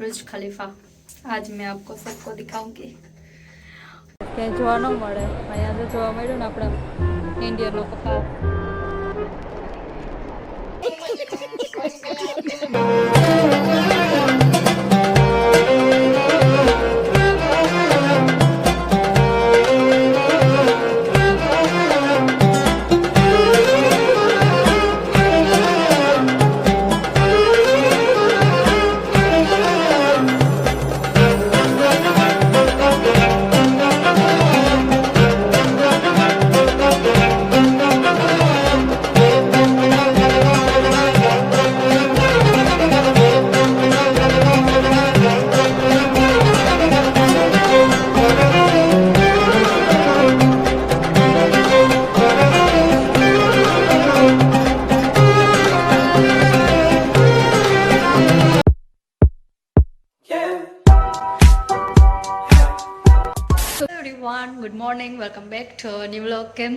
Bridge खलीफा आज मैं आपको सबको दिखाऊंगी ક્યાંય જોવા ન મળે અહીંયા તો જોવા મળ્યું ને આપણા ઇન્ડિયન લોકો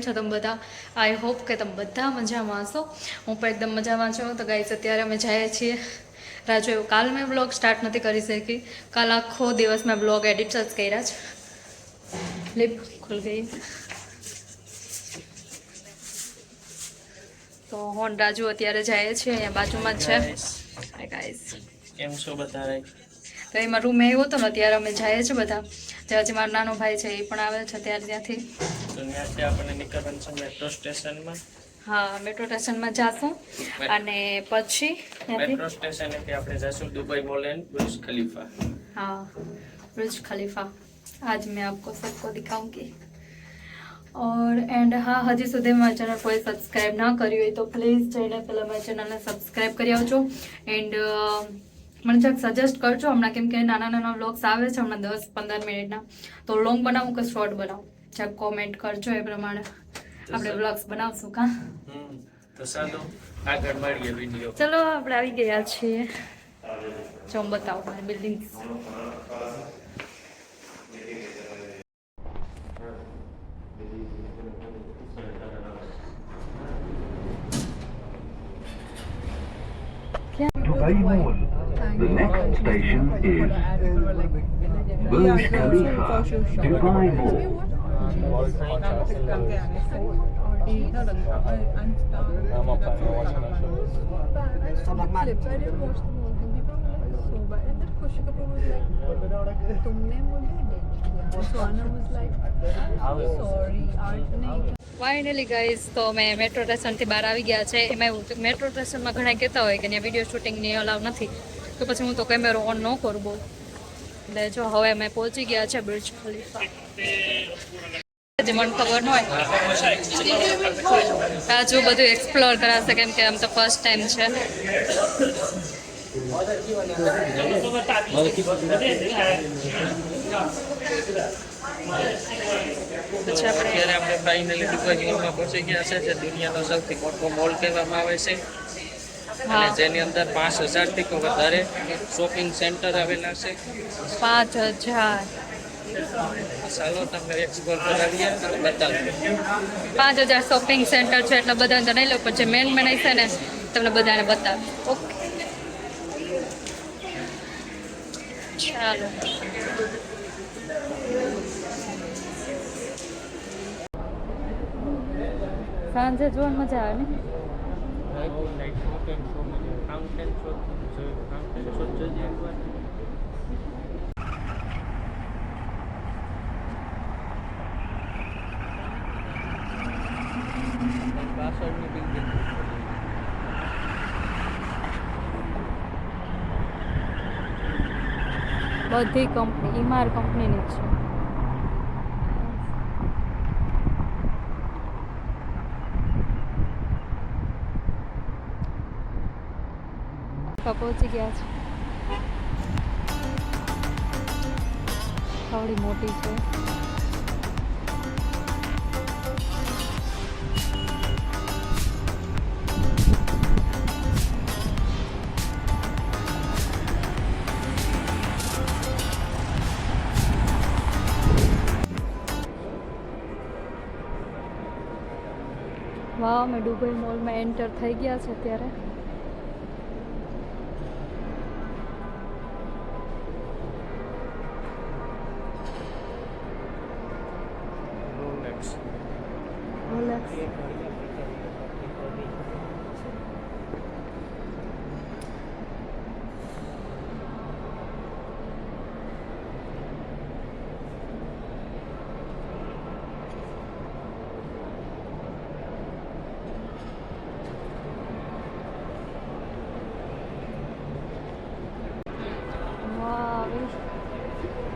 કેમ છો તમે બધા? આઈ હોપ કે તમે બધા મજામાં હશો. હું પણ એકદમ મજામાં છું. તો ગાઈસ અત્યારે અમે જઈએ છીએ. રાજુ એવું કાલ મેં વ્લોગ સ્ટાર્ટ નથી કરી શકી. કાલ આખો દિવસ મેં વ્લોગ એડિટ જ કર્યા છે. લિપ ખુલ ગઈ. તો હોન રાજુ અત્યારે જાય છે અહીંયા બાજુમાં જ છે. હાય ગાઈસ કેમ છો બધા તો એમાં રૂમ આવ્યો હતો ને ત્યારે અમે જાય છીએ બધા. ત્યાં હજી મારો નાનો ભાઈ છે એ પણ આવે છે ત્યારે ત્યાંથી. મેટ્રો સ્ટેશનમાં હા મેટ્રો સ્ટેશનમાં જાશું. અને પછી મેટ્રો સ્ટેશનેથી આપણે જશું Dubai mall and Burj Khalifa. હા બુર્જ ખલીફા. આજ મેં આપકો સબકો દિખાઉંગી ઓર એન્ડ હા હજી સુધી મારા ચેનલ કોઈ સબસ્ક્રાઈબ ના કર્યું હોય તો પ્લીઝ જઈને પહેલાં મારા ચેનલને સબસ્ક્રાઈબ કરી આવજો. એન્ડ મને જરાક સજેસ્ટ કરજો હમણાં કેમ કે નાના નાના વ્લોગ્સ આવે છે હમણાં દસ પંદર મિનિટના. તો લોંગ બનાવું કે શોર્ટ બનાવું? જરાક કોમેન્ટ કરજો એ પ્રમાણે. આપણે વ્લોગ્સ બનાવશું કા? તો ચાલો આગળ મળીએ વીડિયો ચલો આપણે આવી ગયા છીએ. જો હું બતાવું મારી Dubai Mall. The next station is Burj Khalifa, Dubai Mall. Finally, guys, so my metro station is 12 hours. My metro station is. I have video shooting. I. તો પછી હું તો કેમેરો ઓન ન કરું બહુ. એટલે જો હવે અમે પહોંચી ગયા છે બ્રિજ ખલીફા ખબર ન હોય. રાજુ બધું એક્સપ્લોર કરાશે કેમ કે આમ તો ફર્સ્ટ ટાઈમ છે. અત્યારે આપણે ફાઇનલી મોલમાં પહોંચી ગયા છે, જે દુનિયાનો સૌથી મોટો મોલ કહેવામાં આવે છે. અને જેની અંદર પાંચ હજારથી વધારે શોપિંગ સેન્ટર આવેલા છે. પાંચ હજાર. ચાલો તમને એક્સપ્લોર કરાવીએ. અને બતાવીએ. પાંચ હજાર શોપિંગ સેન્ટર છે એટલે બધા અંદર નહીં લો પણ જે મેન મેન છે ને તમને બધાને બતાવે ઓકે ચાલો. સાંજે જોવાની મજા આવે ને? પાછળની બિલ્ડિંગ બધી કંપની ઈમાર કંપનીની જ છે. પહોંચી ગયા છે થોડી મોટી છે વાહ અમે દુબઈ મોલમાં એન્ટર થઈ ગયા છે અત્યારે।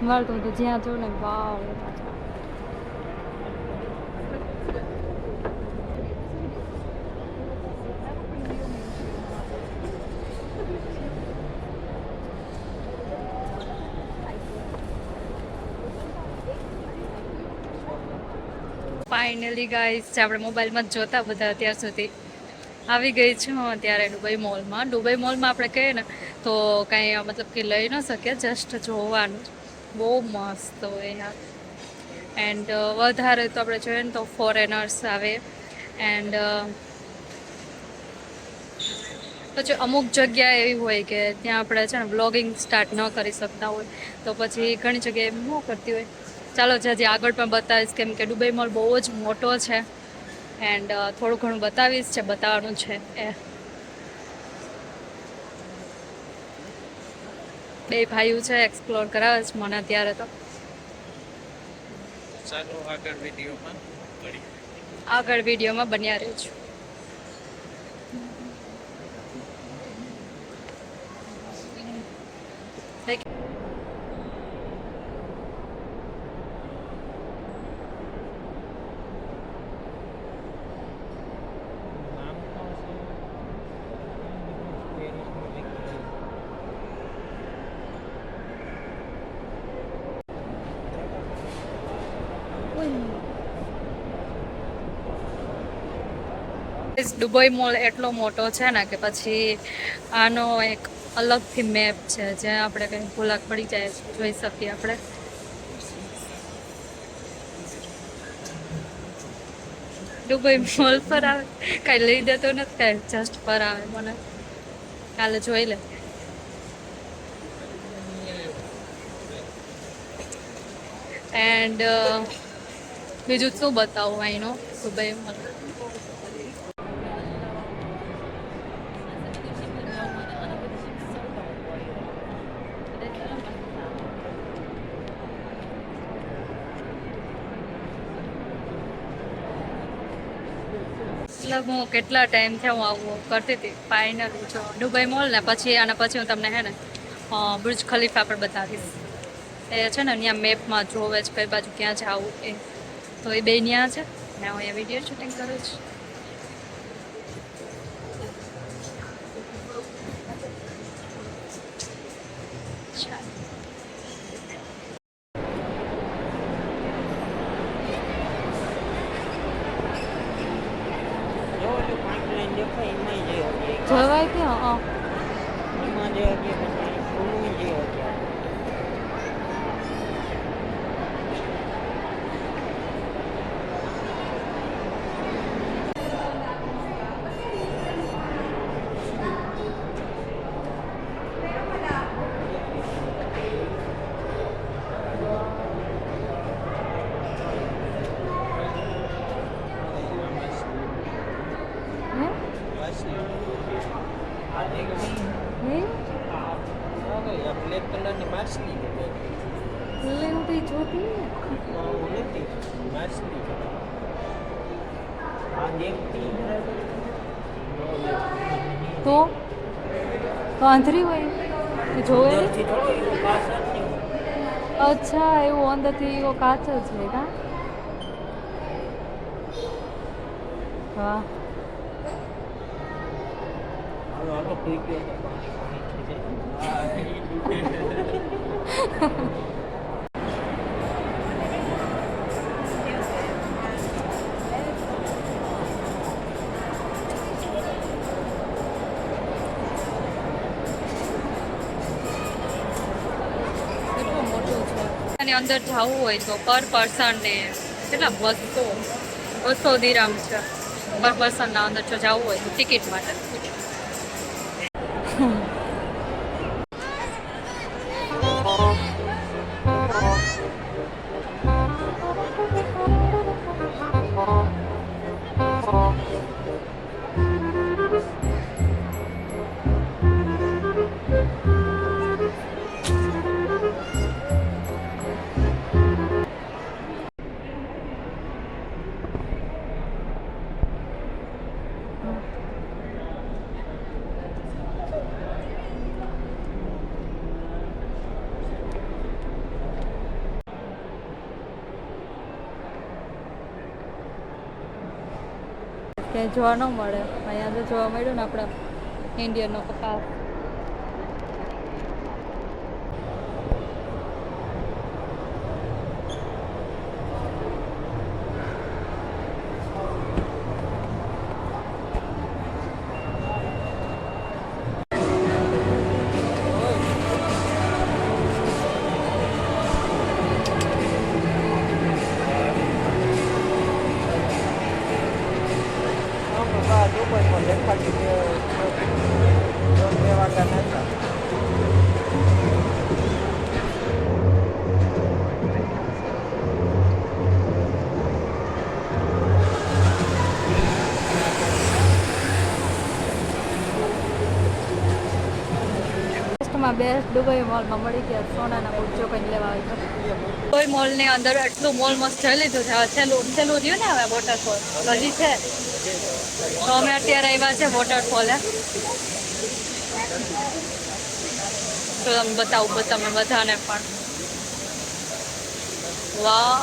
મારે તો જ્યાં જો ને વાવ ફાઇનલી ગાઈઝ જે આપણે મોબાઈલમાં જ જોતા બધા અત્યાર સુધી, આવી ગઈ છું હું અત્યારે દુબઈ મોલમાં. દુબઈ મોલમાં આપણે કહીએ ને, તો કાંઈ મતલબ કે લઈ ન શકીએ જસ્ટ જોવાનું. બહુ મસ્ત હોય યાર. એન્ડ વધારે તો આપણે જોઈએ ને તો ફોરેનર્સ આવે. એન્ડ પછી અમુક જગ્યા એવી હોય કે ત્યાં આપણે છે ને બ્લોગિંગ સ્ટાર્ટ ન કરી શકતા હોય, તો પછી ઘણી જગ્યાએ ન કરતી હોય. ચાલો જે આગળ પણ બતાવીશ કેમ કે દુબઈ મોલ બહુ જ મોટો છે. એન્ડ થોડું ઘણું બતાવીશ છે બતાવવાનું છે. એ. બે ભાઈઓ છે એક્સપ્લોર કરાવે છે મને અત્યારે તો. આગળ વિડીયોમાં મળીએ. આગળ વિડીયોમાં બન્યા રહેજો. દુબઈ મોલ એટલો મોટો છે ને કે પછી આનો એક અલગથી મેપ છે, જ્યાં આપણે કંઈ ભૂલાક પડી જાય જોઈ શકીએ આપણે. દુબઈ મોલ પર આવે? કાંઈ લઈ દેતો નથી, કાંઈ જસ્ટ પર આવે મને. કાલે જોઈ લે. એન્ડ બીજું શું બતાવું અહીંનો દુબઈ મોલ મતલબ હું કેટલા ટાઈમથી હું આવું કરતી હતી ફાઇનલ જો દુબઈ મોલ ને પછી, અને પછી હું તમને હે ને બુર્જ ખલીફા પણ બતાવીશ. એ છે ને, ત્યાં મેપમાં જોવે છે, કઈ બાજુ ક્યાં જવું એ. તો એ બે ત્યાં છે. ને હું અહીંયા વીડિયો શૂટિંગ કરું છું ચાલો. જો ઓલું pipeline દેખાય એમાંય જઈ શકીએ. જવાય ક્યાં એમાં જઈ શકીએ પછી ઓલુંય જઈ શકીએ. હે આ એક હે આ કઈ આ black કલરની માછલી. એટલે હું કઈ જોતી ને? નથી માછલી. આ દેખતી તો? તો આંધળી હોય? એ જોવે એવો. અચ્છા એવું અંદરથી એવો કાચ જ છે કા? વાહ. હાલો હાલો ભૂઈ ગયો અને અંદર જવું હોય તો પર પર્સન ને કેટલા બસો બસો દિરામ છે. પર પર્સન ના અંદર જો જવું હોય તો ટિકિટ માટે. જોવા ન મળે. અહીંયા જોવા મળ્યું ને આપણા ઇન્ડિયનનો કપાસ બેસ્ટ દુબઈ મોલમાં મળી ગયા, સોનાના બૂટ કંઈ લેવા આવી દુબઈ મોલની અંદર એટલું મોલ મસ્ત જોઈ લીધું છે છેલ્લું છેલ્લું રહ્યું ને હવે વોટરફોલ હજી છે. તો અમે અત્યારે આવ્યા છે વોટરફોલે તો તમે બતાવું તમે બધાને પણ. વાહ.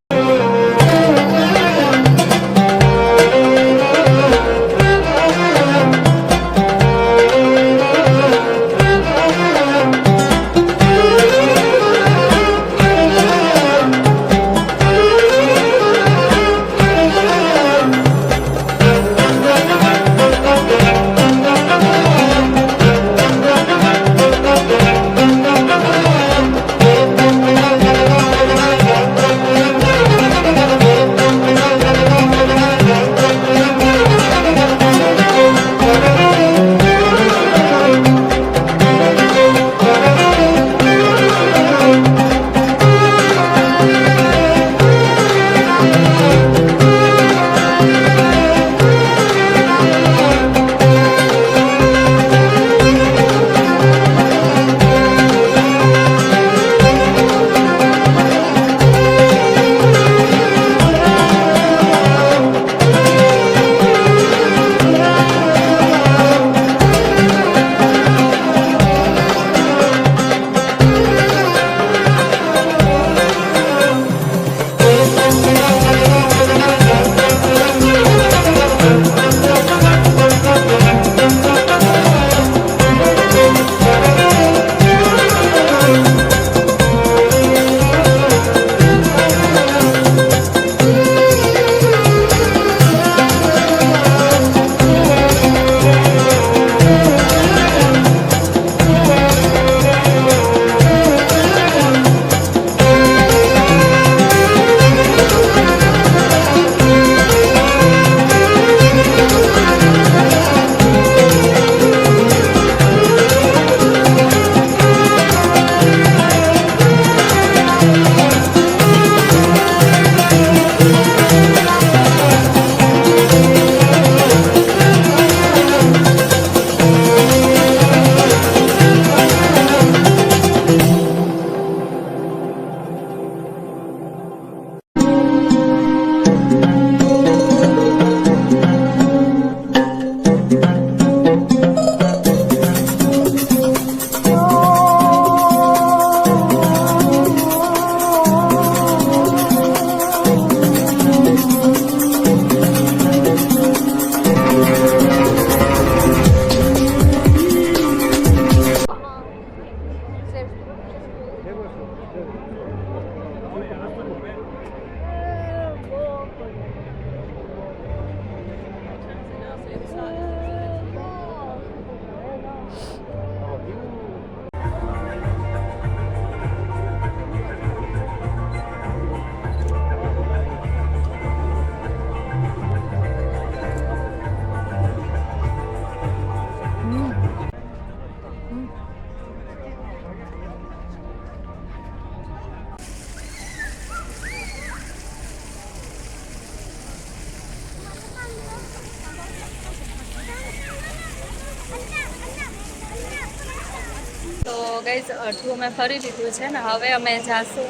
અડધું અમે ફરી લીધું છે ને હવે અમે જાશું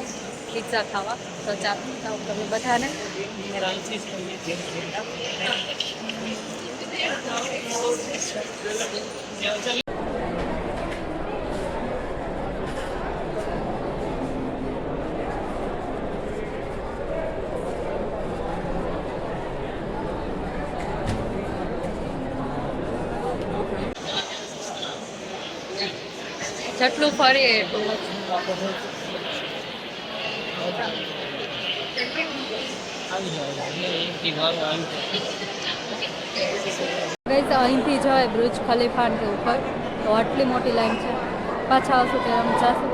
પિઝા ખાવા. તો ચાલો તમે બધાને. જેટલું ફરીએ એટલું અહીંથી જવાય બ્રુજ ખલીફાન કે ઉપર. તો આટલી મોટી લાઈન છે. પાછા આવશું ત્યારે અમે જાશું.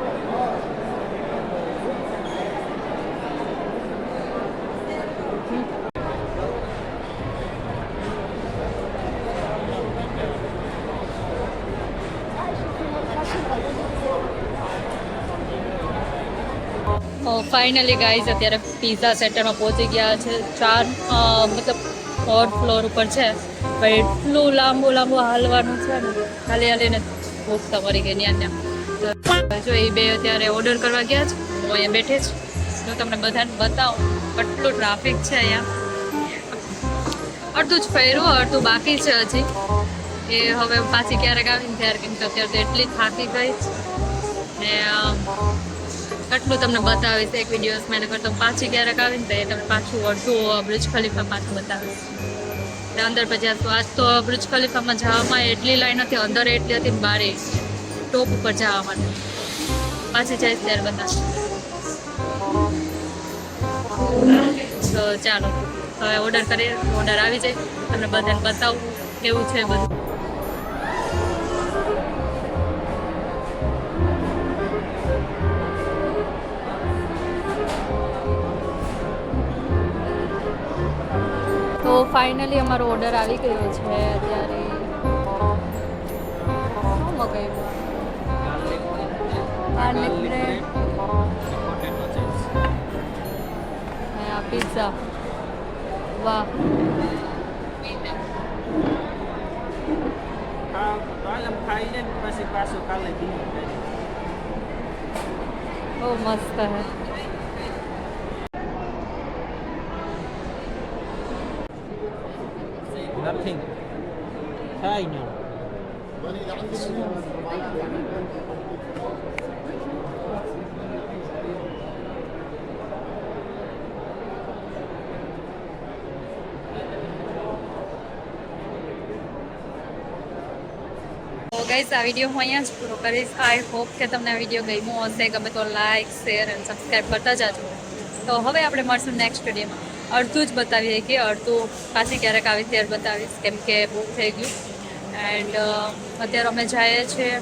ફાઇનલી ગાઈઝ અત્યારે પિઝા સેન્ટરમાં પહોંચી ગયા છે. ચાર મતલબ ફોર્થ ફ્લોર ઉપર છે. પણ એટલું લાંબુ લાંબુ હાલવાનું છે ને. ખાલી હાલીને ભૂખ તમારી મરી ગઈ ત્યાં ત્યાં જો એ બે અત્યારે ઓર્ડર કરવા ગયા છે. હું અહીંયા બેઠે જ હું તમને બધાને બતાવું, કેટલું ટ્રાફિક છે અહીંયા. અડધું જ ફેરવું અડધું બાકી છે હજી. એ હવે પાછી ક્યારેક આવીને ત્યારે કેમ કે અત્યારે તો એટલી થાકી ગઈ છે. ને અ, આટલું તમને બતાવીશ એક વિડીયોઝ મેં કરતો પાછી ક્યારેક આવીને તો એ તમને પાછું અડધું બ્રિજ ખલીફા પાછું બતાવીશ ને અંદર પછી આજ તો બ્રિજ ખલીફામાં જવામાં એટલી લાઈન હતી અંદર એટલી હતી બારે ટોપ ઉપર જવા માટે. પાછી જઈશ ત્યારે બતાવીશ. તો ચાલો હવે ઓર્ડર કરીએ ઓર્ડર આવી જાય. તમને બધાને બતાવું કેવું છે બધું. ફાઇનલી અમારો ઓર્ડર આવી ગયો છે અત્યારે. શું મગાવ્યું? ગાર્લિક બ્રેડ અને આ પિઝા વાહ. આલમ ખાઈને પછી પાછું કાલે પીવું બહુ મસ્ત હે નથિંગ થાય નહીં તો ગાઈસ આ વીડિયો હું અહીંયા જ પૂરો કરીશ. આઈ હોપ કે તમને આ વીડિયો ગમ્યો હશે. ગમે તો લાઇક શેર અને સબસ્ક્રાઈબ કરતા જાજો. તો હવે આપણે મળશું નેક્સ્ટ વિડીયોમાં અડધું જ બતાવીએ કે અડધું પાછી ક્યારેક આવી ત્યારે બતાવીશ, કેમ કે બહુ થઈ ગયું. એન્ડ અત્યારે અમે જઈએ છીએ